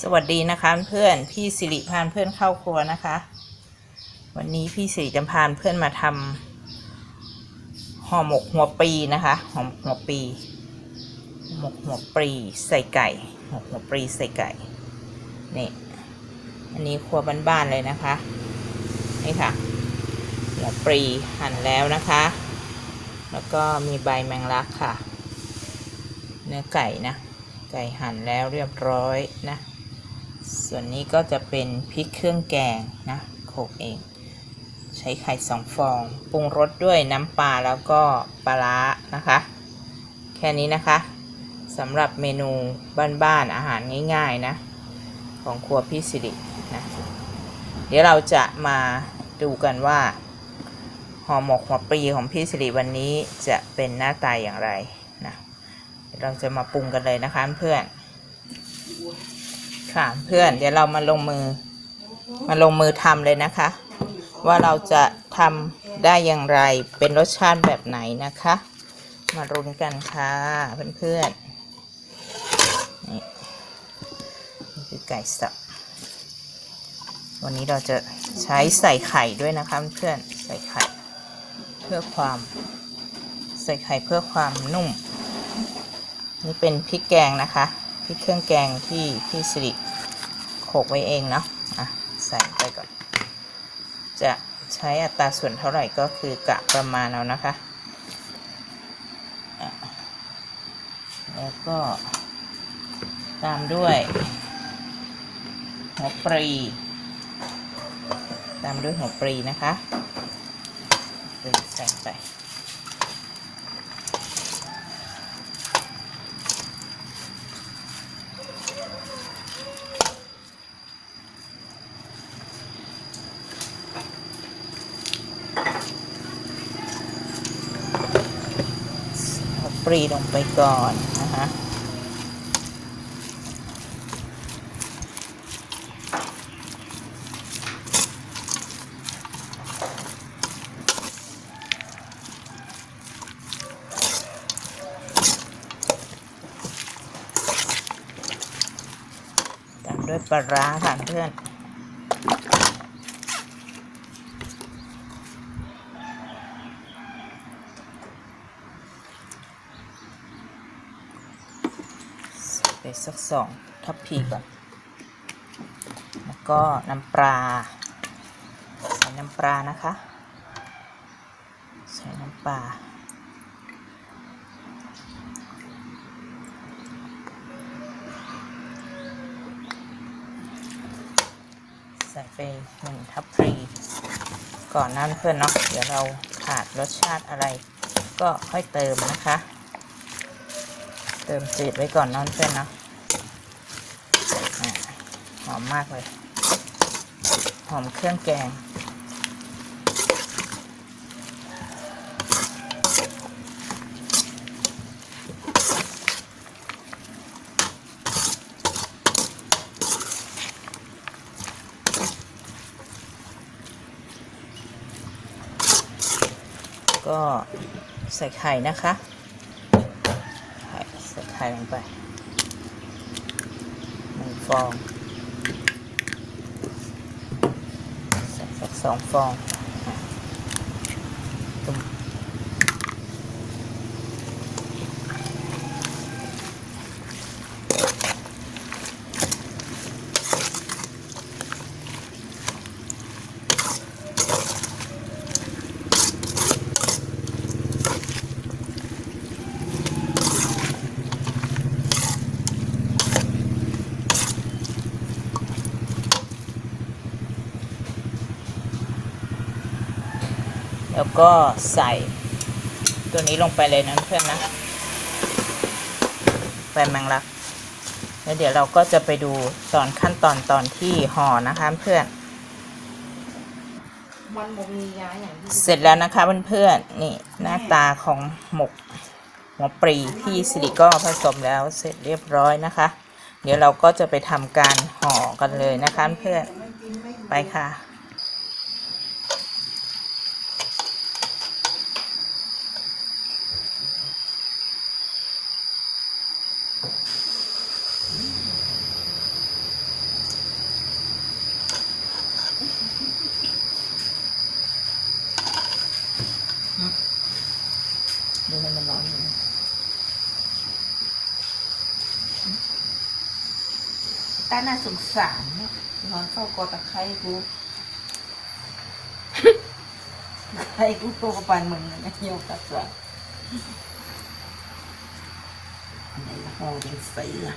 สวัสดีนะคะเพื่อนพี่สิริพานเพื่อนเข้าครัวนะคะ วันนี้พี่สิริจะพานเพื่อนมาทำห่อหมกหัวปีนะคะห่อหมกหัวปีหมกหัวปีใส่ไก่หมกหัวปีใส่ไก่นี่อันนี้ครัวบ้านๆเลยนะคะนี่ค่ะ หัวปีหั่นแล้วนะคะ แล้วก็มีใบแมงลักค่ะ เนื้อไก่นะไก่หั่นแล้วเรียบร้อยนะ ส่วนนี้ก็จะเป็นพริกเครื่องแกงนะโขลกเอง ใช้ไข่สองฟอง ปรุงรสด้วยน้ำปลาแล้วก็ปลาร้านะคะ แค่นี้นะคะสำหรับเมนูบ้านๆอาหารง่ายๆนะของครัวพี่สิรินะเดี๋ยวเราจะมาดูกันว่าห่อหมกหัวปลีของพี่สิริวันนี้จะเป็นหน้าตาอย่างไรนะเดี๋ยวเราจะมาปรุงกันเลยนะคะเพื่อน ค่ะ เพื่อนเดี๋ยวเรามาลงมือ มาลงมือทำเลยนะคะ ว่าเราจะทำได้อย่างไรเป็นรสชาติแบบไหนนะคะ มารุนกันค่ะ เพื่อนๆนี่นี่คือไก่สับวันนี้เราจะใช้ใส่ไข่ด้วยนะคะเพื่อนใส่ไข่เพื่อความ ใส่ไข่เพื่อความนุ่ม นี่เป็นพริกแกงนะคะ พริกเครื่องแกงที่พี่สิริโขกไว้เองเนาะอะใส่ไปก่อน จะใช้อัตราส่วนเท่าไหร่ก็คือกะประมาณเอานะคะอะแล้วก็ ตามด้วยหัวปรี ตามด้วยหัวปรีนะคะปรีใส่ไป เอาป รีลงไปก่อนนะคะตามด้วยปลาร้าค่ะเพื่อน ไปสักสองทัพพีก่อน แล้วก็น้ำปลา ใส่น้ำปลานะคะ ใส่น้ำปลาใส่ไปหนึ่งทัพพีก่อนนั้นเพื่อนเนาะเดี๋ยวเราขาดรสชาติอะไร ก็ค่อยเติมนะคะ เติมจืดไว้ก่อนนอนเพื่อนนะหอมมากเลย หอมเครื่องแกง ก็ใส่ไข่นะคะ ข่ลงไปหนึ่งฟองใส่สักสองฟองตุ้ม แล้วก็ใส่ตัวนี้ลงไปเลยนะเพื่อนนะแฟนแมงลักแล้วเดี๋ยวเราก็จะไปดูตอนขั้นตอนตอนที่ห่อนะคะเพื่อนมันบ่มียาอย่างที่เสร็จแล้วนะคะเพื่อนๆนี่หน้าตาของหมกหัวปรีพี่สิริก็ผสมแล้วเสร็จเรียบร้อยนะคะ เดี๋ยวเราก็จะไปทำการห่อกันเลยนะคะเพื่อนไปค่ะ ตาน่าสงสารเนี่ยนอนเฝ้ากอตะไคร้กูไอ้กูโตกับปานมึงนะโยกัสระอันไหนห้องยังใสอ่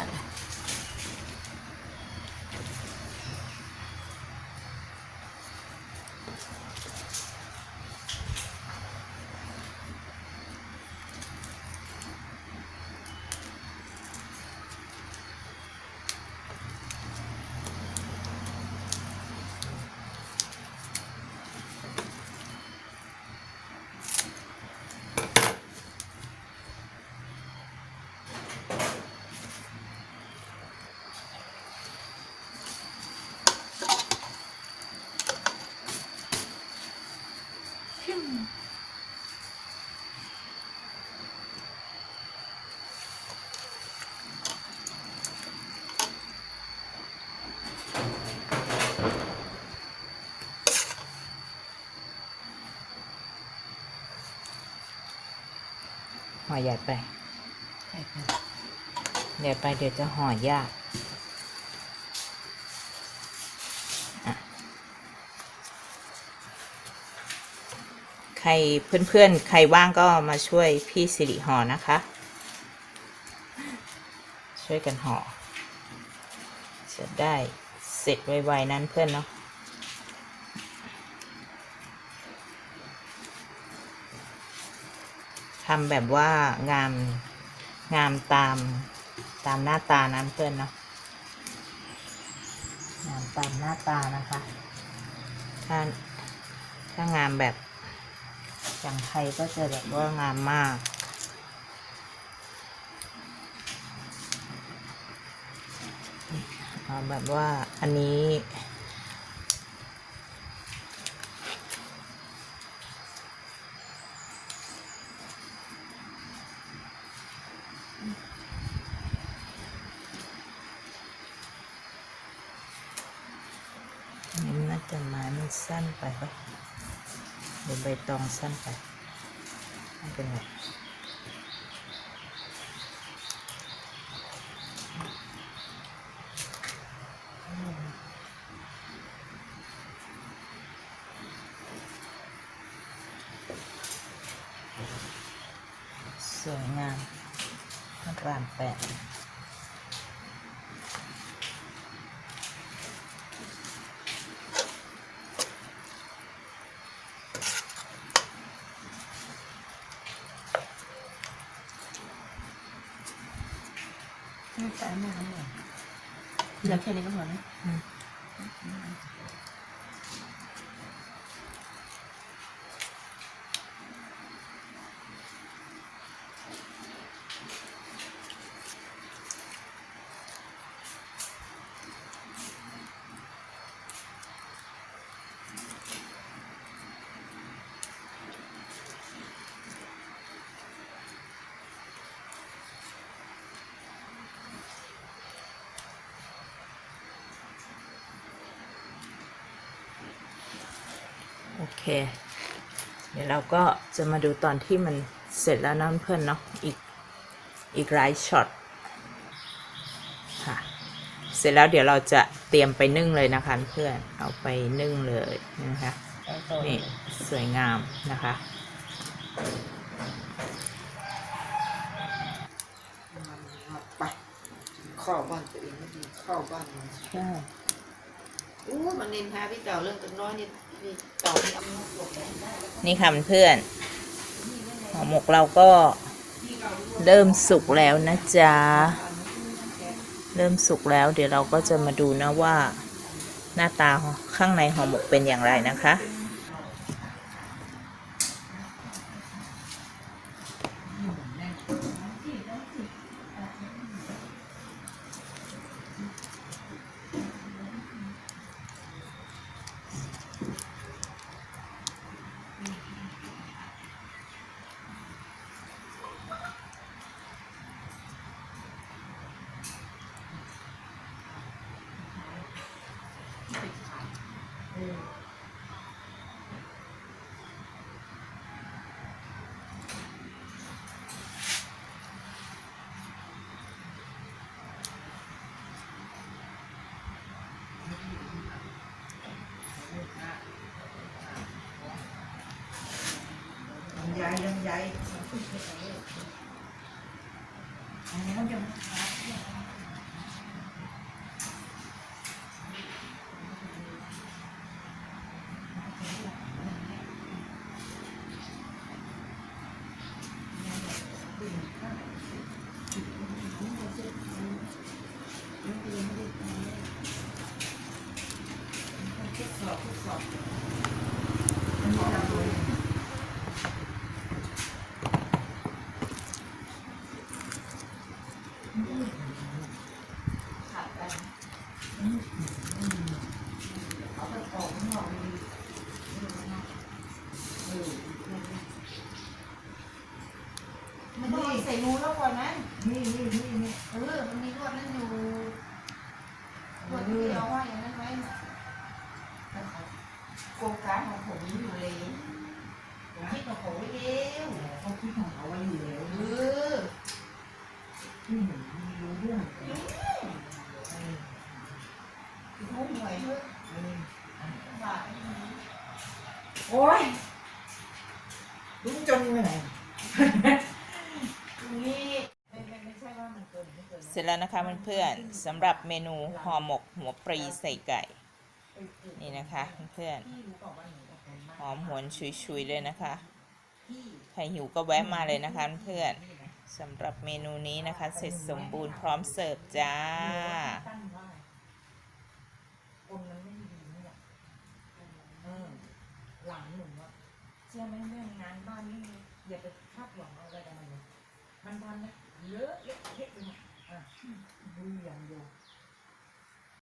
ะไห่อใหญ่ไปใหญ่ไปใหญ่ไปเดี๋ยวจะห่อยากอะใครเพื่อนๆ ใครว่างก็มาช่วยพี่สิริห่อนะคะ ช่วยกันห่อจะได้เสร็จไวๆนั้นเพื่อนเนาะ ทำแบบว่างามงามตามตามหน้าตานั้นเพื่อนเนาะงามตามหน้าตานะคะ ถ้าถ้างามแบบอย่างไทยก็จะแบบว่างามมากเอาแบบว่าอันนี้ อันนี้น่ไม้มันสั้นไปปะหรือใบตองสั้นไปไม่เป็นไรสวยงามมารานแปด ไม่ใส่แม่น้ำหนึ่งเหลือ แค่นี้ก็พอนะ เค เดี๋ยวเราก็จะมาดูตอนที่มันเสร็จแล้วนะเพื่อนเนาะอีกอีกหลายช็อตค่ะเสร็จแล้วเดี๋ยวเราจะเตรียมไปนึ่งเลยนะคะเพื่อนเอาไปนึ่งเลยนะคะนี่สวยงามนะคะไปข้าวบ้านตัวเองไม่ดีข้าวบ้านมันใช่อู้มันเน้นหาพี่เก่าเรื่องตั้งน้อยนี่พี่เก่า นี่ค่ะเพื่อนห่อหมกเราก็เริ่มสุกแล้วนะจ๊ะ เริ่มสุกแล้ว เดี๋ยวเราก็จะมาดูนะว่า หน้าตาข้างในห่อหมกเป็นอย่างไรนะคะ น ใจอันนี้มันจะมาหา มันต้องเอาใส่รูแล้วก่อ นี่นี่นี่นี่เออ มันมีลวดนั้นอยู่ลวดที่เราว่าอย่างนั้นไว้น่ะโครงการของผมอยู่เลยผมคิดของผมไว้เร็วเขาคิดของเขาไว้อยู่แล้วเออที่หนูรู้เรื่องทุกหน่วยเพื่อบาทโอ้ยลุงจนไปไหน ตรงนี้ไม่ไม่ไม่ใช่ว่ามันเกินไม่เกิน เสร็จ แล้วนะคะเพื่อนๆสำหรับเมนูห่อหมกหัวปรีใส่ไก่ นี่นะคะเพื่อนหออกกันๆมหอมหวนชุยๆเลยนะคะใครหิวก็แวะมาเลยนะคะเพื่อนสำหรับเมนูนี้นะคะ เสร็จสมบูรณ์พร้อมเสิร์ฟจ้าตั้งว่านมันไม่ดีนี่แหละเชื่อไหมเรื่องงานบ้านนี่อย่าไปคาดหวังอะไรกันเลยมันทำนะเยอะเยอะเทะไปหมด อะดูอย่างเดียว